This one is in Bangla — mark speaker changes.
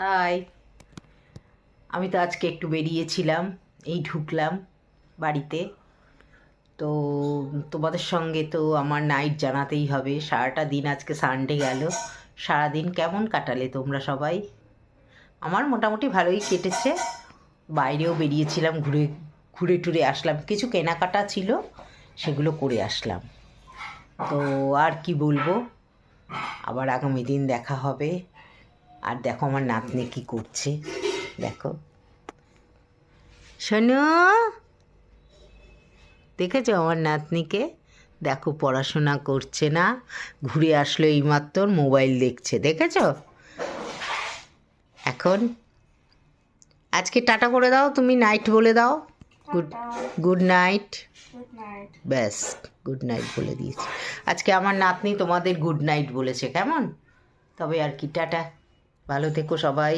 Speaker 1: হাই আমি তো আজকে একটু বেরিয়েছিলাম, এই ঢুকলাম বাড়িতে। তো তোমাদের সঙ্গে তো আমার নাইট জানাতেই হবে। সারাটা দিন আজকে সানডে গেল। সারাদিন কেমন কাটালে তোমরা সবাই? আমার মোটামুটি ভালোই কেটেছে। বাইরেও বেরিয়েছিলাম, ঘুরে ঘুরে টুরে আসলাম। কিছু কেনাকাটা ছিল, সেগুলো করে আসলাম। তো আর কি বলব? আবার আগামী দিন দেখা হবে। আর দেখো আমার নাতনি কি করছে। দেখো। শোনো দেখেছ আমার নাতনিকে? দেখো পড়াশোনা করছে না, ঘুরে আসলো এইমাত্র মোবাইল দেখছে, দেখেছ? এখন আজকে টাটা করে দাও, তুমি নাইট বলে দাও। Good good night. ব্যাস, গুড নাইট বলে দিয়েছি। আজকে আমার নাতনি তোমাদের গুড নাইট বলেছে, কেমন? তবে আর কি, টাটা। ভালো থেকো সবাই।